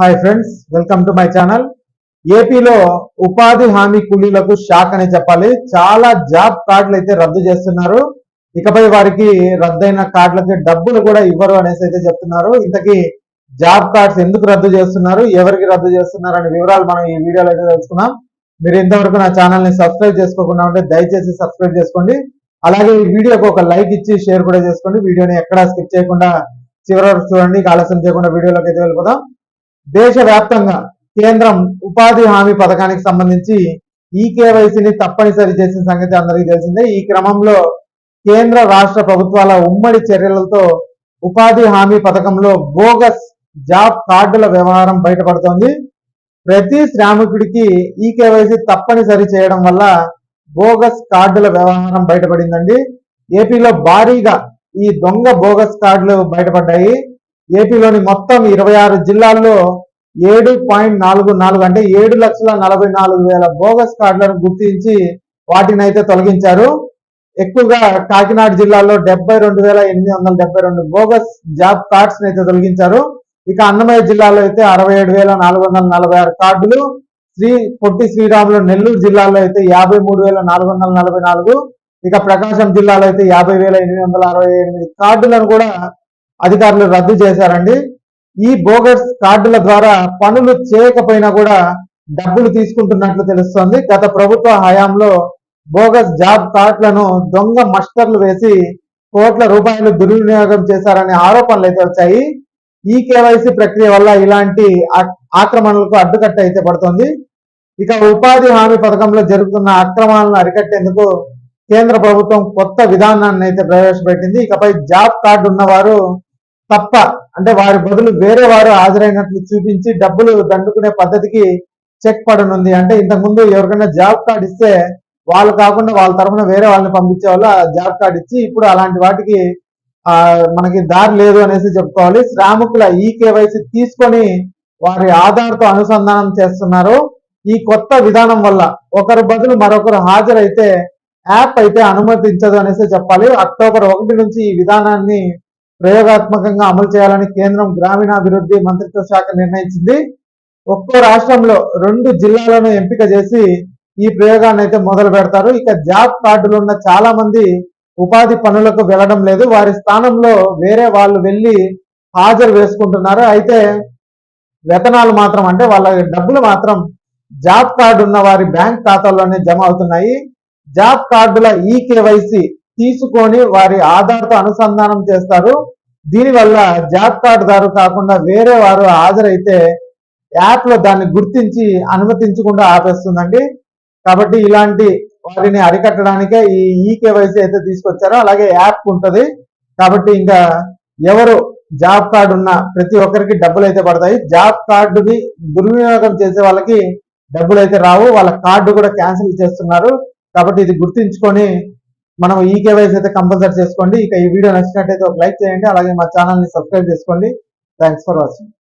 Hi friends welcome to my channel ఏపీలో ఉపాధి హామీ కూలీలకు షాక్ అని చెప్పాలి. చాలా జాబ్ కార్డులు అయితే రద్దు చేస్తున్నారు. ఇకపై వారికి రద్దయిన కార్డులకి డబ్బులు కూడా ఇవ్వరు అనేసి అయితే చెప్తున్నారు. ఇంతకీ జాబ్ కార్డ్స్ ఎందుకు రద్దు చేస్తున్నారు? ఎవరికి రద్దు చేస్తున్నారు? అనే వివరాలు మనం ఈ వీడియోలో అయితే తెలుసుకున్నాం మీరు ఇంతవరకు నా ఛానల్ని సబ్స్క్రైబ్ చేసుకోకుండా ఉంటే దయచేసి సబ్స్క్రైబ్ చేసుకోండి. అలాగే ఈ వీడియోకి ఒక లైక్ ఇచ్చి షేర్ కూడా చేసుకోండి. వీడియోని ఎక్కడా స్కిప్ చేయకుండా చివరి వరకు చూడండి. ఆలస్యం చేయకుండా వీడియోలోకి అయితే వెళ్ళిపోదాం. దేశవ్యాప్తంగా కేంద్రం ఉపాధి హామీ పథకానికి సంబంధించి ఈ కేవైసీని తప్పనిసరి చేసిన సంగతి అందరికీ తెలిసిందే. ఈ క్రమంలో కేంద్ర రాష్ట్ర ప్రభుత్వాల ఉమ్మడి చర్యలతో ఉపాధి హామీ పథకంలో బోగస్ జాబ్ కార్డుల వ్యవహారం బయటపడుతోంది. ప్రతి శ్రామికుడికి ఈ కేవైసీ తప్పనిసరి చేయడం వల్ల బోగస్ కార్డుల వ్యవహారం బయటపడిందండి. ఏపీలో భారీగా ఈ దొంగ బోగస్ కార్డులు బయటపడ్డాయి. ఏపీలోని మొత్తం ఇరవై ఆరు జిల్లాల్లో ఏడు పాయింట్ నాలుగు నాలుగు అంటే ఏడు లక్షల నలభై నాలుగు వేల బోగస్ కార్డులను గుర్తించి వాటిని అయితే తొలగించారు. ఎక్కువగా కాకినాడ జిల్లాలో డెబ్బై రెండు వేల ఎనిమిది వందల డెబ్బై రెండు బోగస్ జాబ్ కార్డ్స్ అయితే తొలగించారు. ఇక అన్నమయ్య జిల్లాలో అయితే అరవై ఏడు వేల నాలుగు వందల నలభై ఆరు కార్డులు. శ్రీ పొట్టి శ్రీరాములు నెల్లూరు జిల్లాలో అయితే యాభై మూడు వేల నాలుగు వందల నలభై నాలుగు. ఇక ప్రకాశం జిల్లాలో అయితే యాభై వేల ఎనిమిది వందల అరవై ఎనిమిది కార్డులను కూడా అధికారులు రద్దు చేశారండి. ఈ బోగస్ కార్డుల ద్వారా పనులు చేయకపోయినా కూడా డబ్బులు తీసుకుంటున్నట్లు తెలుస్తోంది. గత ప్రభుత్వ హయాంలో బోగస్ జాబ్ కార్డులను దొంగ మస్టర్లు వేసి కోట్ల రూపాయలు దుర్వినియోగం చేశారనే ఆరోపణలు అయితే వచ్చాయి. ఈ కేవైసీ ప్రక్రియ వల్ల ఇలాంటి ఆక్రమణలకు అడ్డుకట్ట అయితే పడుతోంది. ఇక ఉపాధి హామీ పథకంలో జరుగుతున్న అక్రమాలను అరికట్టేందుకు కేంద్ర ప్రభుత్వం కొత్త విధానాన్ని అయితే ప్రవేశపెట్టింది. ఇకపై జాబ్ కార్డు ఉన్నవారు తప్ప అంటే వారి బదులు వేరే వారు హాజరైనట్లు చూపించి డబ్బులు దండుకునే పద్ధతికి చెక్ పడనుంది. అంటే ఇంతకుముందు ఎవరికైనా జాబ్ కార్డు ఇస్తే వాళ్ళు కాకుండా వాళ్ళ తరఫున వేరే వాళ్ళని పంపించే వాళ్ళు ఆ జాబ్ కార్డు ఇచ్చి ఇప్పుడు అలాంటి వాటికి ఆ మనకి దారి లేదు అనేసి చెప్పుకోవాలి. శ్రామికుల ఈ కేవైసీ తీసుకొని వారి ఆధార్తో అనుసంధానం చేస్తున్నారు. ఈ కొత్త విధానం వల్ల ఒకరి బదులు మరొకరు హాజరైతే యాప్ అయితే అనుమతించదు అనేసి చెప్పాలి. అక్టోబర్ ఒకటి నుంచి ఈ విధానాన్ని ప్రయోగాత్మకంగా అమలు చేయాలని కేంద్రం గ్రామీణాభివృద్ధి మంత్రిత్వ శాఖ నిర్ణయించింది. ఒక్కో రాష్ట్రంలో రెండు జిల్లాలను ఎంపిక చేసి ఈ ప్రయోగాన్ని అయితే మొదలు పెడతారు. ఇక జాబ్ కార్డులు ఉన్న చాలా మంది ఉపాధి పనులకు వెళ్ళడం లేదు. వారి స్థానంలో వేరే వాళ్ళు వెళ్ళి హాజరు వేసుకుంటున్నారు. అయితే వేతనాలు మాత్రం అంటే వాళ్ళ డబ్బులు మాత్రం జాబ్ కార్డు ఉన్న వారి బ్యాంక్ ఖాతాల్లోనే జమ అవుతున్నాయి. జాబ్ కార్డుల ఈ కేవైసీ తీసుకొని వారి ఆధార్తో అనుసంధానం చేస్తారు. దీనివల్ల జాబ్ కార్డుదారు కాకుండా వేరే వారు హాజరైతే యాప్లో దాన్ని గుర్తించి అనుమతించకుండా ఆపేస్తుందండి. కాబట్టి ఇలాంటి వారిని అరికట్టడానికే ఈ ఈ కేవైసీ అయితే తీసుకొచ్చారో అలాగే యాప్ ఉంటుంది. కాబట్టి ఇంకా ఎవరు జాబ్ కార్డు ఉన్న ప్రతి ఒక్కరికి డబ్బులు అయితే పడతాయి. జాబ్ కార్డుని దుర్వినియోగం చేసే వాళ్ళకి డబ్బులు అయితే రావు. వాళ్ళ కార్డు కూడా క్యాన్సిల్ చేస్తున్నారు. కాబట్టి ఇది గుర్తించుకొని మనం ఈ కేవైసీ అయితే కంపల్సరీ చేసుకోండి. ఇక ఈ వీడియో నచ్చినట్టయితే ఒక లైక్ చేయండి. అలాగే మా ఛానల్ని సబ్స్క్రైబ్ చేసుకోండి. Thanks for watching.